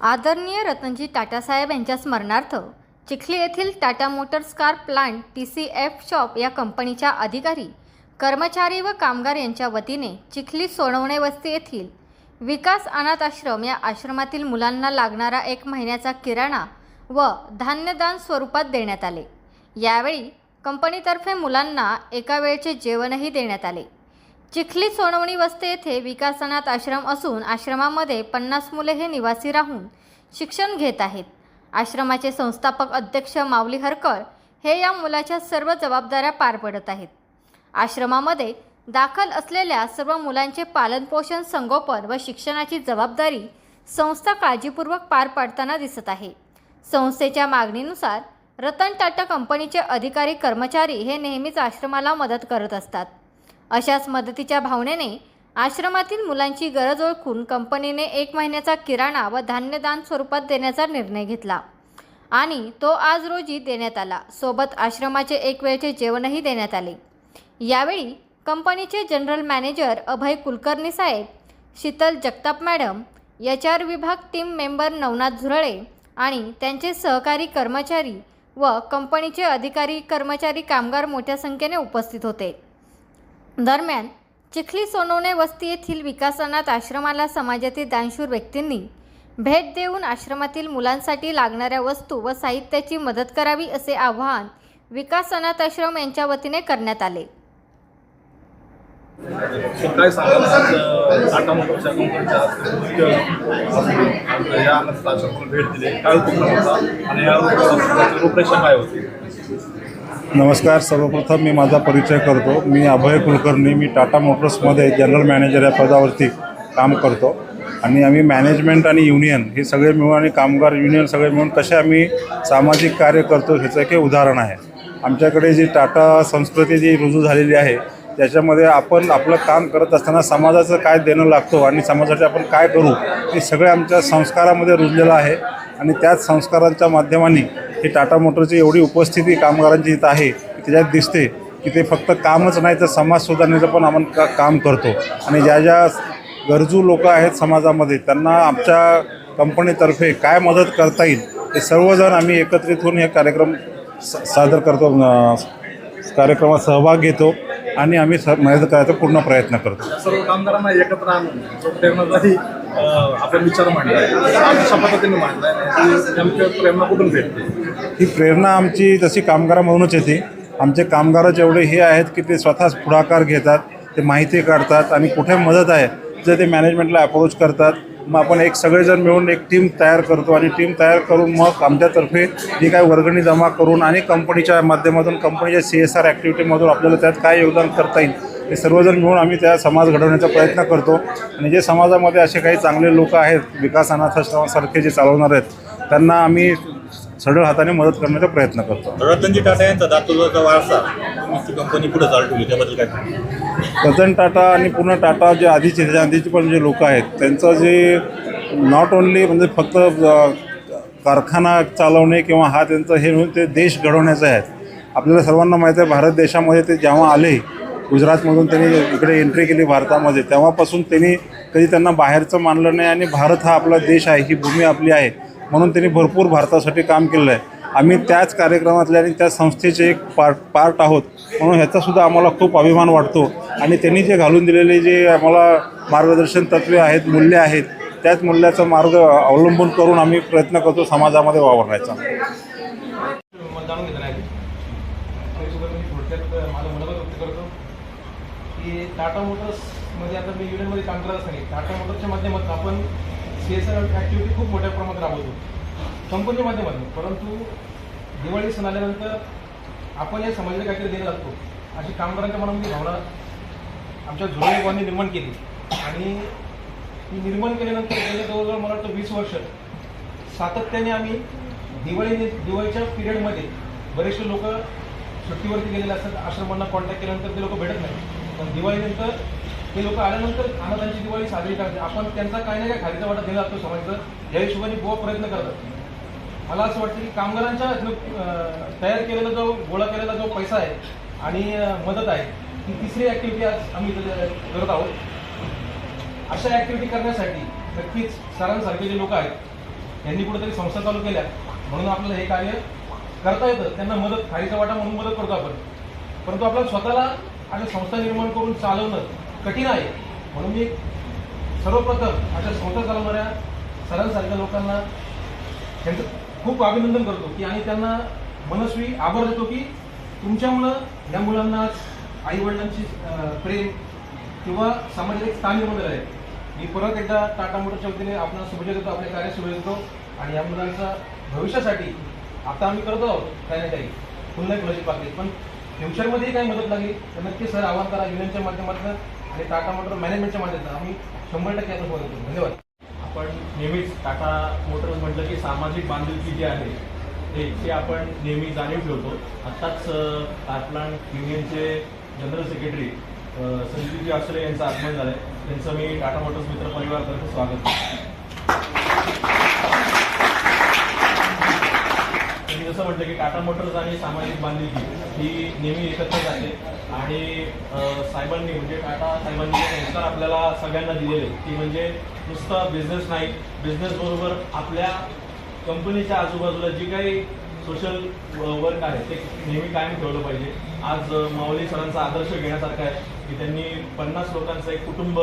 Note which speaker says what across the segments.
Speaker 1: आदरणीय रतनजी टाटासाहेब यांच्या स्मरणार्थ चिखली येथील Tata Motors car plant T C F shop या कंपनीच्या अधिकारी कर्मचारी व कामगार यांच्या वतीने चिखली सोनवणे वस्ती येथील विकास अनाथ आश्रम या आश्रमातील मुलांना लागणारा एक महिन्याचा किराणा व धान्यदान स्वरूपात देण्यात आले. यावेळी कंपनीतर्फे मुलांना एका वेळचे जेवणही देण्यात आले. चिखली सोनवणी वस्ती येथे विकासनाथ आश्रम असून आश्रमामध्ये पन्नास मुले हे निवासी राहून शिक्षण घेत आहेत. आश्रमाचे संस्थापक अध्यक्ष माऊली हरकर हे या मुलाच्या सर्व जबाबदाऱ्या पार पडत आहेत. आश्रमामध्ये दाखल असलेल्या सर्व मुलांचे पालनपोषण संगोपन व शिक्षणाची जबाबदारी संस्था काळजीपूर्वक पार पाडताना दिसत आहे. संस्थेच्या मागणीनुसार रतन टाटा कंपनीचे अधिकारी कर्मचारी हे नेहमीच आश्रमाला मदत करत असतात. अशाच मदतीच्या भावनेने आश्रमातील मुलांची गरज ओळखून कंपनीने एक महिन्याचा किराणा व धान्यदान स्वरूपात देण्याचा निर्णय घेतला. आणि तो आज रोजी देण्यात आला. सोबत आश्रमाचे एक वेळचे जेवणही देण्यात आले. यावेळी कंपनीचे जनरल मॅनेजर अभय कुलकर्णी साहेब Shital Jagtap madam H R विभाग टीम मेंबर नवनाथ झुरळे आणि त्यांचे सहकारी कर्मचारी व कंपनीचे अधिकारी कर्मचारी कामगार मोठ्या संख्येने उपस्थित होते. दरम्यान चिखली सोनवणे वस्ती येथील विकासनात आश्रमाला समाजातील दानशूर व्यक्तींनी भेट देऊन आश्रमातील मुलांसाठी लागणाऱ्या वस्तू व साहित्याची मदत करावी असे आवाहन विकास अनाथ आश्रम यांच्या वतीने करण्यात आले.
Speaker 2: भेट दिली. काय
Speaker 3: नमस्कार सर्वप्रथम मी माझा परिचय करतो. मी अभय कुलकर्णी मी टाटा मोटर्समध्ये जनरल मॅनेजर या पदावरती काम करतो. आणि आम्ही मॅनेजमेंट आणि युनियन हे सगळे मिळून आणि कामगार युनियन सगळे मिळून कसे आम्ही सामाजिक कार्य करतो ह्याचं एक हे उदाहरण आहे. आमच्याकडे जी टाटा संस्कृती जी रुजू झालेली आहे त्याच्यामध्ये आपण आपलं काम करत असताना समाजाचं काय देणं लागतो आणि समाजासाठी आपण काय करू हे सगळे आमच्या संस्कारामध्ये रुजलेलं आहे. आणि त्याच संस्कारांच्या माध्यमाने ही टाटा मोटरची एवढी उपस्थिती कामगारांची इथं आहे त्याच्यात दिसते की ते फक्त कामच नाही तर समाज सुधारण्याचं पण आपण का काम करतो. आणि ज्या ज्या गरजू लोक आहेत समाजामध्ये त्यांना आमच्या कंपनीतर्फे काय मदत करता येईल ते सर्वजण आम्ही एकत्रित होऊन हे कार्यक्रम सा सादर करतो कार्यक्रमात सहभाग घेतो आणि आम्ही स मदत करायचा पूर्ण प्रयत्न करतो.
Speaker 2: सर्व कामगारांना एकत्र आणून आपण विचार मांडलाय अशा पद्धतीने मांडलाय नेमकं प्रेरणा कुठून भेटते?
Speaker 3: ही प्रेरणा आमची तशी कामगारामधूनच येते. आमचे कामगारच एवढे हे आहेत की ते स्वतःच पुढाकार घेतात ते माहिती काढतात आणि कुठे मदत आहे जर ते मॅनेजमेंटला अप्रोच करतात मग आपण एक सगळेजण मिळून एक टीम तयार करतो आणि टीम तयार करून मग आमच्यातर्फे जी काय वर्गणी जमा करून आणि कंपनीच्या माध्यमातून कंपनीच्या सी एस आर ॲक्टिव्हिटीमधून आपल्याला त्यात काय योगदान करता येईल हे सर्वजण मिळून आम्ही त्या समाज घडवण्याचा प्रयत्न करतो. आणि जे समाजामध्ये असे काही चांगले लोक आहेत विकास अनाथाश्रमासारखे जे चालवणार आहेत त्यांना आम्ही सढळ हाताने मदत करण्याचा प्रयत्न करतो.
Speaker 4: रतनजी टाटा यांचा दातृत्वाचा वारसा कंपनी पुढे चालू ठेवली त्याबद्दल काय?
Speaker 3: रतन टाटा आणि पूर्ण टाटा जे आधीचे त्याच्या आधीचे पण जे लोक आहेत त्यांचं जे नॉट ओन्ली म्हणजे फक्त कारखाना चालवणे किंवा हा त्यांचं हे ते देश घडवण्याचं आहे. आपल्याला सर्वांना माहीत आहे भारत देशामध्ये ते जेव्हा आले गुजरातमधून त्यांनी इकडे एंट्री केली भारतामध्ये. तेव्हापासून त्यांनी कधी त्यांना बाहेरचं मानलं नाही आणि भारत हा आपला देश आहे ही भूमी आपली आहे. म्हणून त्यांनी भरपूर भारतासाठी काम केलेलं आहे. आम्ही त्याच कार्यक्रमातले आणि त्या संस्थेचे एक पार्ट पार्ट आहोत. म्हणून ह्याचासुद्धा आम्हाला खूप अभिमान वाटतो. आणि त्यांनी जे घालून दिलेले जे आम्हाला मार्गदर्शन तत्वे आहेत मूल्य आहेत त्याच मूल्याचा मार्ग अवलंबून करून आम्ही प्रयत्न करतो समाजामध्ये वावरण्याचा
Speaker 5: मला जाणून घेतलं नाही त्याच्यासोबत मी थोडक्यात माझं मनोगत व्यक्त करतो की टाटा मोटर्समध्ये आता मी युनियनमध्ये काम करत असताना टाटा मोटर्सच्या माध्यमातून आपण सी एस आर ॲक्टिव्हिटी खूप मोठ्या प्रमाणात राबवतो. कंपनीच्या माध्यमातून. परंतु दिवाळी सण आल्यानंतर आपण या समाजाला काहीतरी देणं लागतो अशी कामगारांच्या मनामध्ये भावना आमच्या जुळेवांनी निर्माण केली. आणि ती निर्माण केल्यानंतर गेल्या जवळजवळ मला वाटतं वीस वर्ष सातत्याने आम्ही दिवाळी दिवाळीच्या पिरियडमध्ये बरेचसे लोक सुट्टीवरती गेलेले असतात आश्रमांना कॉन्टॅक्ट केल्यानंतर ते लोक भेटत नाही पण दिवाळीनंतर ते लोक आल्यानंतर अनाथांची दिवाळी साजरी करते आपण त्यांचा काही ना काही खालीचा वाटा दिला जातो समाजाचं या हिशोबाने बुवा प्रयत्न करतात. मला असं वाटतं की कामगारांच्या जो, तयार केलेला जो गोळा केलेला जो पैसा आहे आणि मदत आहे ती तिसरी ॲक्टिव्हिटी आज आम्ही करत आहोत. अशा ॲक्टिव्हिटी करण्यासाठी नक्कीच सरांसारखे जे लोक आहेत त्यांनी कुठेतरी संस्था चालू केल्या. म्हणून आपल्याला हे कार्य करता येतं. त्यांना मदत खारीचा वाटा म्हणून मदत करतो आपण. परंतु आपल्याला स्वतःला अशा संस्था निर्माण करून चालवणं कठीण आहे. म्हणून मी सर्वप्रथम अशा संस्था चालवणाऱ्या सरांसारख्या लोकांना त्यांचं खूप अभिनंदन करतो की आणि त्यांना मनस्वी आभार देतो की तुमच्यामुळं या मुलांना आई वडिलांची प्रेम किंवा समाजात एक स्थान निर्माण झालं आहे मी परत एकदा टाटा मोटरच्या वतीने आपण शुभेच्छा देतो आपल्या कार्य शुभेच्छा देतो आणि या मुलांच्या भविष्यासाठी आता आम्ही करत आहोत काही ना काही पुन्हा एक फुलाची पण फ्युचरमध्येही काही मदत लागली तर नक्की सर आव्हान करा युनियनच्या माध्यमातून आणि टाटा मोटर मॅनेजमेंटच्या माध्यमातून. आम्ही शंभर टक्के याचा मदत धन्यवाद.
Speaker 6: आपण नेहमीच टाटा मोटर्स म्हटलं की सामाजिक बांधिलकी जी आहे ते ते आपण नेहमी जाणीव ठेवतो. आत्ताच प्लांट युनियनचे जनरल सेक्रेटरी संजीवजी आश्रय यांचं आगमन झालं त्यांचं मी टाटा मोटर्स मित्र परिवारतर्फे स्वागत करतो. जसं म्हटलं की टाटा मोटर्स आणि सामाजिक बांधिलकी ही नेहमी एकत्र जाते आणि साहेबांनी म्हणजे टाटा साहेबांनी संस्कार आपल्याला सगळ्यांना दिलेले की म्हणजे नुसतं बिझनेस नाही. बिझनेस बरोबर आपल्या कंपनीच्या आजूबाजूला जी काही सोशल वर्क आहे ते नेहमी कायम ठेवलं पाहिजे. आज माऊली सरांचा आदर्श घेण्यासारखा आहे की त्यांनी पन्नास लोकांचं एक कुटुंब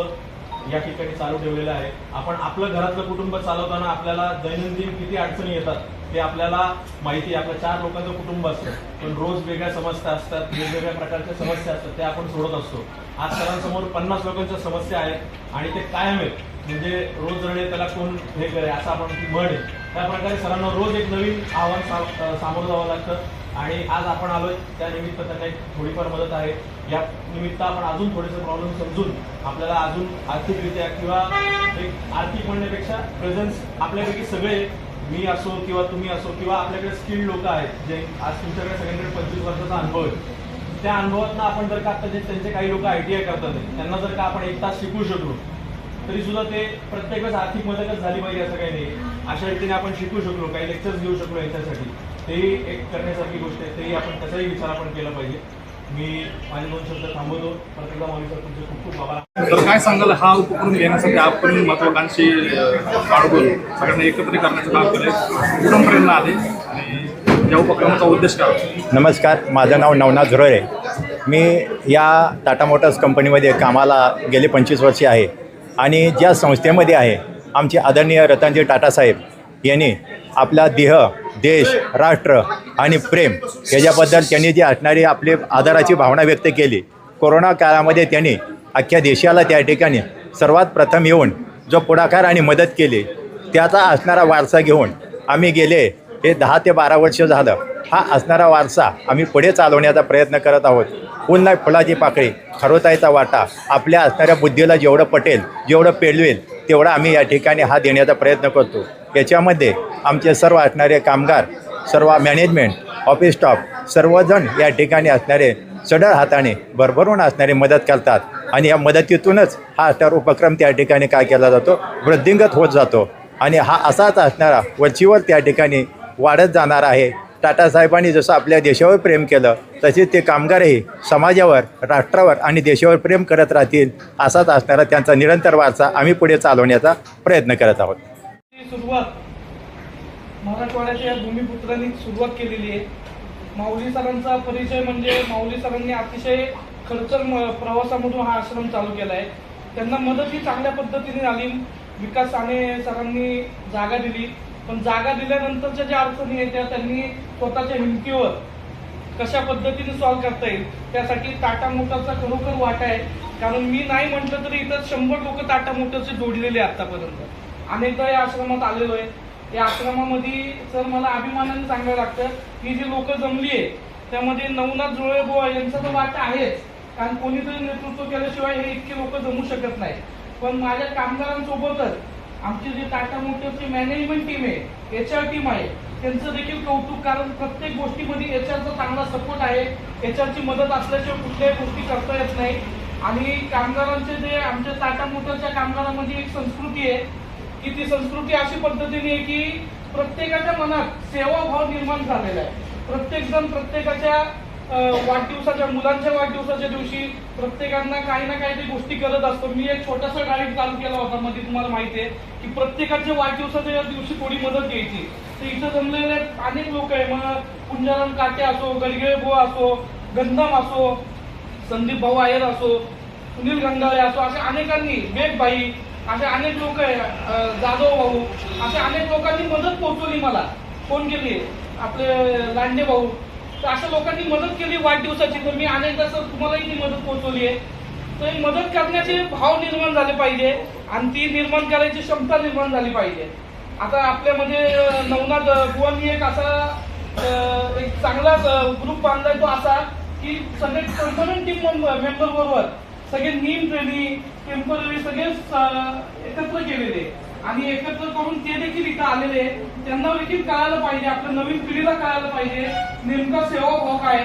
Speaker 6: या ठिकाणी चालू ठेवलेलं आहे. आपण आपलं घरातलं कुटुंब चालवताना आपल्याला दैनंदिन किती अडचणी येतात ते आपल्याला माहिती आहे. आपल्या चार लोकांचं कुटुंब असतं. पण रोज वेगळ्या समस्या असतात वेगवेगळ्या प्रकारच्या समस्या असतात त्या आपण सोडत असतो. आज सरांसमोर पन्नास लोकांच्या समस्या आहेत आणि ते कायम आहेत. म्हणजे रोज रडे त्याला कोण हे करे असं आपण ती म्हण आहे. त्या प्रकारे सरांना रोज एक नवीन आव्हान सामोरं जावं लागतं. आणि आज आपण आलो त्या निमित्त त्यांना एक थोडीफार मदत आहे. या निमित्त आपण अजून थोडेसे प्रॉब्लेम समजून आपल्याला अजून आर्थिकरित्या किंवा एक आर्थिक म्हणण्यापेक्षा प्रेझेन्स आपल्यापैकी सगळे मी असो किंवा तुम्ही असो किंवा आपल्याकडे स्किल्ड लोक आहेत जे आज तुमच्याकडे सगळ्यांकडे पंचवीस वर्षाचा अनुभव आहे. त्या अनुभवातनं आपण जर का आता जे त्यांचे काही लोक आय टी आय करतात त्यांना जर का आपण एक तास शिकवू शकलो तरी सुद्धा ते प्रत्येक वेळेस आर्थिक मदतच झाली पाहिजे असं काही नाही. अशा रीतीने आपण शिकू शकलो काही लेक्चर्स घेऊ शकलो याच्यासाठी. तेही एक करण्यासारखी गोष्ट आहे तेही आपण त्याचाही विचार आपण केला पाहिजे. मी माझे दोन शब्द थांबवतो. परत एकदा माऊली सर तुमचे खूप खूप आभार.
Speaker 2: तर काय सांगाल हा उपक्रम घेण्यासाठी आपण महत्वाकांक्षी सगळ्यांना एकत्र करण्याचं काम केलंय. कुठून प्रेरणा आली आणि या उपक्रमाचा उद्देश काय?
Speaker 7: नमस्कार माझं नाव नवनाथ झुरळे. मी या टाटा मोटर्स कंपनीमध्ये कामाला गेले पंचवीस वर्षे आहे आणि ज्या संस्थेमध्ये आहे आमचे आदरणीय रतनजी टाटासाहेब यांनी आपला देह देश राष्ट्र आणि प्रेम याच्याबद्दल त्यांनी जी असणारी आपली आदराची भावना व्यक्त केली. कोरोना काळामध्ये त्यांनी अख्ख्या देशाला त्या ठिकाणी सर्वात प्रथम येऊन जो पुढाकार आणि मदत केली त्याचा असणारा वारसा घेऊन आम्ही गेले. हे दहा ते बारा वर्ष झालं. हा असणारा वारसा आम्ही पुढे चालवण्याचा प्रयत्न करत आहोत. पुन्हा फुलाची पाकळी खरोताईचा वाटा आपल्या असणाऱ्या बुद्धीला जेवढं पटेल जेवढं पेलवेल तेवढं आम्ही या ठिकाणी हा देण्याचा प्रयत्न करतो. याच्यामध्ये आमचे सर्व असणारे कामगार सर्व मॅनेजमेंट ऑफिस स्टाफ सर्वजण या ठिकाणी असणारे सडळ हाताने भरभरून असणारे मदत करतात. आणि या मदतीतूनच हा असणार उपक्रम त्या ठिकाणी काय केला जातो? वृद्धिंगत होत जातो. आणि हा असाच असणारा वरचीवर त्या ठिकाणी वाढत जाणार आहे. टाटा साहेबांनी जसं आपल्या देशावर प्रेम केलं तसेच ते कामगारही समाजावर राष्ट्रावर आणि देशावर प्रेम करत राहतील असाच असणारा त्यांचा निरंतर वारसा आम्ही पुढे चालवण्याचा प्रयत्न करत आहोत.
Speaker 8: सुरुवात. मराठवाड्याच्या या भूमिपुत्रांनी सुरुवात केलेली आहे. माऊली सरांचा परिचय म्हणजे माऊली सरांनी अतिशय खडतर प्रवासामधून हा आश्रम चालू केला आहे त्यांना मदत ही चांगल्या पद्धतीने झाली. विकास साने सरांनी जागा दिली. पण जागा दिल्यानंतरच्या ज्या अडचणी आहेत त्या त्यांनी स्वतःच्या हिमतीवर कशा पद्धतीने सॉल्व्ह करता येईल त्यासाठी टाटा मोटरचा खरोखर वाटा आहे. कारण मी नाही म्हटलं तरी इथं शंभर लोक टाटा मोटरचे जोडलेले आहे आतापर्यंत. अनेकदा या आश्रमात आलेलो आहे. या आश्रमामध्ये सर मला अभिमानाने सांगायला लागतं की जी लोक जमली आहे त्यामध्ये नवनाथ जुळे बुवा यांचा तर वाटा आहेच. कारण कोणीतरी नेतृत्व केल्याशिवाय हे इतके लोक जमू शकत नाही पण माझ्या कामगारांसोबतच आमची जी टाटा मोटरची मॅनेजमेंट टीम आहे एच आर टीम आहे त्यांचं देखील कौतुक कारण प्रत्येक गोष्टीमध्ये एच आरचा चांगला सपोर्ट आहे. एच आरची मदत असल्याशिवाय कुठल्याही गोष्टी करता येत नाही. आणि कामगारांचे जे आमच्या टाटा मोटरच्या कामगारांमध्ये एक संस्कृती आहे की ती संस्कृती अशी पद्धतीने आहे की प्रत्येकाच्या मनात सेवाभाव निर्माण झालेला आहे. प्रत्येक जण प्रत्येकाच्या वाढदिवसाच्या मुलांच्या वाढदिवसाच्या दिवशी प्रत्येकांना काही ना काहीतरी गोष्टी करत असतो. मी एक छोटासा गाईड चालू केला होता मध्ये तुम्हाला माहिती आहे की प्रत्येकाच्या वाढदिवसाच्या दिवशी थोडी मदत घ्यायची. तर इथं जमलेले अनेक लोक आहे. मग कुंजाराम काटे असो गलगेळ बुवा असो गंधम असो संदीप भाऊ आयर असो सुनील गंगाळे असो असे अनेकांनी वेगबाई असे अनेक लोक आहे जाधव भाऊ असे अनेक लोकांनी मदत पोहोचवली मला. फोन केली आपले लांडे भाऊ. तर अशा लोकांनी मदत केली वाढदिवसाची. तर मी अनेकदा सर तुम्हालाही ती मदत पोहोचवली आहे. तर ही मदत करण्याचे भाव निर्माण झाले पाहिजे आणि ती निर्माण करायची क्षमता निर्माण झाली पाहिजे. आता आपल्यामध्ये नवनाथ अं, एक असा एक चांगला ग्रुप बांधलाय तो असा की सगळे परमनंट टीम मेंबर बरोबर सगळे नीम ट्रेनिंग टेंपररी सगळे एकत्र केलेले. आणि एकत्र करून ते देखील इथं आलेले त्यांना देखील कळायला पाहिजे आपल्या नवीन पिढीला कळायला पाहिजे नेमका सेवाभाव काय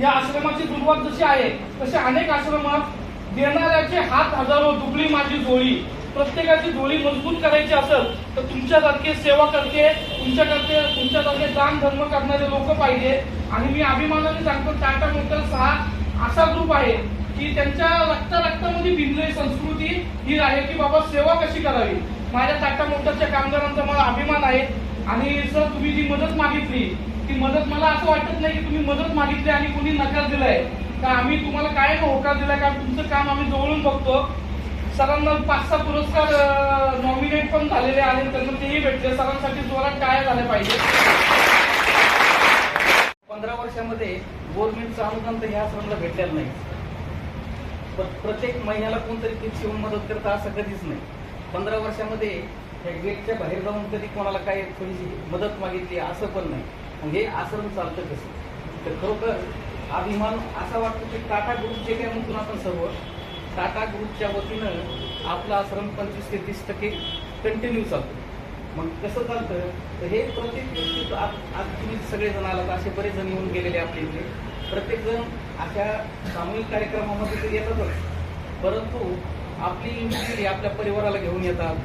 Speaker 8: या आश्रमाची सुरुवात जशी आहे तसे अनेक आश्रमात देणाऱ्याचे हात हजारो दुबळी माझी जोळी प्रत्येकाची जोळी मजबूत करायची असेल तर तुमच्यासारखे सेवा करते तुमच्याकडे तुमच्यासारखे दान धर्म करणारे लोक पाहिजे. आणि मी अभिमानाने सांगतो टाटा मोटर्स हा असा ग्रुप आहे की त्यांच्या रक्ता रक्तामध्ये भिनलेली संस्कृती ही आहे की बाबा सेवा कशी करावी? माझ्या टाटा मोटरच्या कामगारांचा मला अभिमान आहे आणि सर तुम्ही जी मदत मागितली ती मदत मला असं वाटत नाही की तुम्ही मदत मागितली आणि कोणी नकार दिलाय. का आम्ही तुम्हाला काय होकार दिलाय कारण तुमचं काम आम्ही जवळून बघतो. सरांना पाच सहा पुरस्कार नॉमिनेट पण झालेले आहेत त्यांना तेही भेटले. सरांसाठी जोरात काय झालं पाहिजे?
Speaker 9: पंधरा वर्षामध्ये गव्हर्नमेंटचं अनुदान तर ह्या आश्रमला भेटलेलं नाही. प्र- प्रत्येक महिन्याला कोणतरी फिक्स येऊन मदत करता असं कधीच नाही. पंधरा वर्षामध्ये या गेटच्या बाहेर जाऊन कधी कोणाला काय थोडीशी मदत मागितली असं पण नाही. मग हे आश्रम चालतं कसं? तर खरोखर अभिमान असा वाटतो की टाटा ग्रुप जे काय म्हणतो आपण सर्व टाटा ग्रुपच्या वतीनं आपला आश्रम पंचवीस ते तीस टक्के कंटिन्यू चालतो. मग कसं चालतं? तर हे प्रत्येक व्यक्ती आज आज तुम्ही सगळेजण आलात असे बरेच जण येऊन गेलेले आपल्या इथे. प्रत्येकजण अशा सामूहिक कार्यक्रमामध्ये तर येतातच. परंतु आपली पिढी आपल्या परिवाराला घेऊन येतात.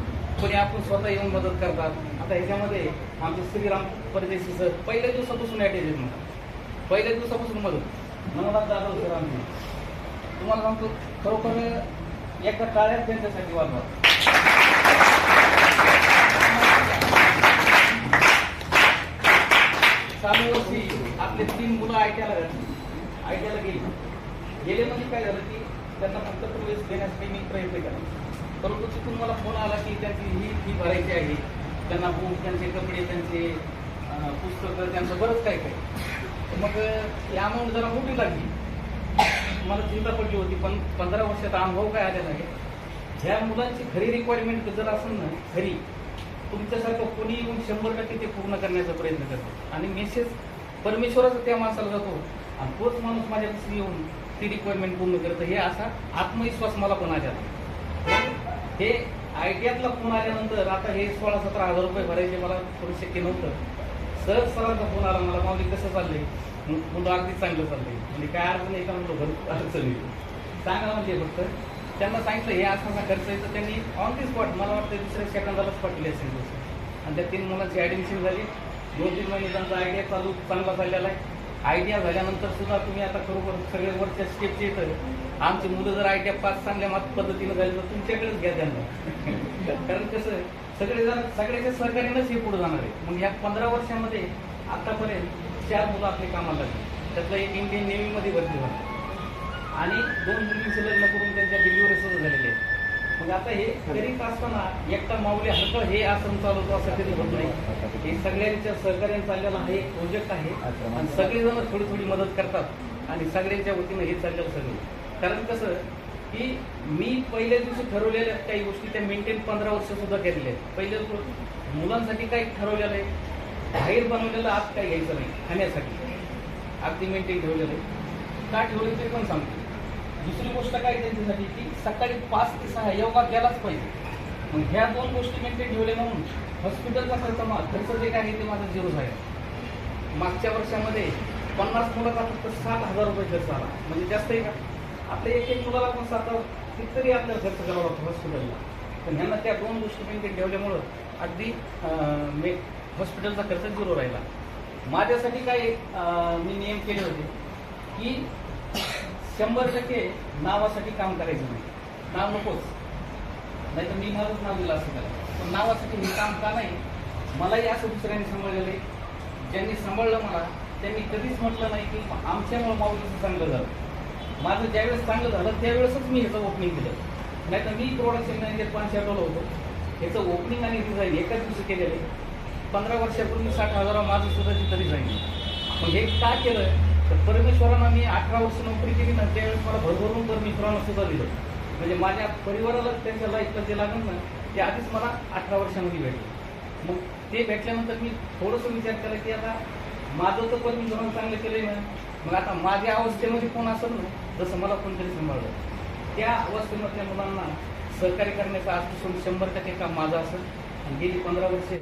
Speaker 9: कोणी आपण स्वतः येऊन मदत करतात. आता ह्याच्यामध्ये आमचे श्रीराम परदेशी सर पहिल्या दिवसापासून ॲटेज आहेत मला पहिल्या दिवसापासून मदत. मनोहर जाधव सर आमचे तुम्हाला सांगतो खरोखर एका टाळ्यात त्यांच्यासाठी वाजवा चालू वर्षी आपले तीन मुलं ऐकायला आयडियाला गेले. गेले म्हणजे काय झालं की त्यांना फक्त प्रवेश देण्यासाठी मी प्रयत्न केला. परंतु तिथून मला फोन आला की त्यांची ही फी भरायची आहे. त्यांना बुक त्यांचे कपडे त्यांचे पुस्तकं त्यांचं बरंच काय काय. तर मग ही अमाऊंट जरा मोठी लागली. मला चिंता पडली होती पण पंधरा वर्षाचा अनुभव काय आलेला आहे? ह्या मुलांची खरी रिक्वायरमेंट जर असेल ना खरी तुमच्यासारखं कोणी येऊन शंभर टक्के ते पूर्ण करण्याचा प्रयत्न करतो. आणि मेसेज परमेश्वराचा त्या माणसाला जातो. आणि तोच माणूस माझ्यापासून येऊन ती रिक्वायरमेंट पूर्ण करतं हे असा आत्मविश्वास मला पण आलेला हे आयटीआतला फोन आल्यानंतर आता हे सोळा सतरा हजार रुपये भरायचे मला थोडं शक्य नव्हतं. सहज सरांचा फोन आला. मला माऊली कसं चाललंय? मग मुलं अगदी चांगलं चाललंय. म्हणजे काय अडचण आहे का म्हणतो भरपूर अडचण आहे सांगा म्हणजे फक्त त्यांना सांगितलं हे असा असा खर्च आहे. तर त्यांनी ऑन दी स्पॉट मला वाटतं दुसऱ्या सेकंदालाच पाठवले असेल आणि त्या तीन मुलांची ॲडमिशन झाली. दोन तीन महिने त्यांचा आयडिया चालू चांगला चाललेला आहे. आयडिया झाल्यानंतर सुद्धा तुम्ही आता खरोखर सगळे वरच्या स्टेपचे येतं आमची मुलं जर आयडिया पास चांगल्या मात पद्धतीनं झाली तर तुमच्याकडेच घ्या त्यांना. कारण कसं सगळे जण सगळ्याच्या सहकार्यानंच हे पुढे जाणार आहे. मग ह्या पंधरा वर्षामध्ये आतापर्यंत चार मुलं आपले कामाला लागली. त्यातलं एक इंडियन नेव्हीमध्ये भरती झालं. आणि दोन मुलींचे लग्न करून त्यांच्या डिलिव्हरी सुरू झालेले आहेत. मग आता हे करीत असताना एकटा माऊली हरकळ हे आश्रम चालवतो असं कधी होत नाही. हे सगळ्यांच्या सहकार्याने चाललेला हा एक प्रोजेक्ट आहे. आणि सगळेजण थोडी थोडी मदत करतात. आणि सगळ्यांच्या वतीनं हे चाललेलं सगळं. कारण कसं की मी पहिल्या दिवशी ठरवलेल्या काही गोष्टी त्या मेंटेन पंधरा वर्ष सुद्धा केलेल्या आहेत. पहिल्या मुलांसाठी काही ठरवलेलं आहे. बाहेर बनवलेलं आत काही घ्यायचं नाही. खाण्यासाठी. अगदी मेंटेन ठेवलेलं आहे. का ठेवलं ते पण सांगतो. दुसरी गोष्ट काय त्यांच्यासाठी की सकाळी पाच ते सहा योगा केलाच पाहिजे. मग ह्या दोन गोष्टी मेंटेन ठेवल्या म्हणून हॉस्पिटलचा खर्च मा- खर्च जे काय आहे ते माझा झिरो आहे मागच्या वर्षामध्ये पन्नास मुलाचा फक्त सात हजार रुपये खर्च आला. म्हणजे जास्त आहे का? आपल्या एक एक मुलाला पण सात कितीतरी आपल्याला खर्च करावा लागतो हॉस्पिटलला पण ह्यांना त्या दोन गोष्टी मेंटेन ठेवल्यामुळं अगदी मे हॉस्पिटलचा खर्च झिरो राहिला. माझ्यासाठी काय मी नियम केले होते की शंभर टक्के नावासाठी काम करायचं नाही. नाव नकोच. नाही तर मी माझंच नाव दिलं असं त्याला. पण नावासाठी मी काम का नाही? मलाही असं दुसऱ्यांनी सांभाळलेलं आहे. ज्यांनी सांभाळलं मला त्यांनी कधीच म्हटलं नाही की आमच्यामुळे माऊलीचं चांगलं झालं. माझं ज्यावेळेस चांगलं झालं त्यावेळेसच मी ह्याचं ओपनिंग केलं. नाही तर मी प्रोडक्शन मॅनेजर पाचशे आठवलं होतो. ह्याचं ओपनिंग आणि डिझाईन एकाच दिवशी केलेलं आहे. पंधरा वर्षापूर्वी साठ हजारा माझं सुद्धा तरी जाईल मग हे का केलं? तर परमेश्वरानं मी अठरा वर्ष नोकरी केली ना त्यावेळेस मला भरभरून परमेश्वरानं सुद्धा दिलं. म्हणजे माझ्या परिवाराला त्यांच्या लाईफला जे लागेल ना ते आधीच मला अठरा वर्षामध्ये भेटलं. मग ते भेटल्यानंतर मी थोडंसं विचार केला की आता माझं तर परमेश्वरानं चांगलं केलंय ना. मग आता माझ्या अवस्थेमध्ये कोण असेल ना जसं मला कोणतरी सांभाळलं. त्या अवस्थेमधल्या मुलांना सहकार्य करण्याचं आजपासून शंभर टक्के काम माझं असेल. आणि गेली पंधरा वर्षे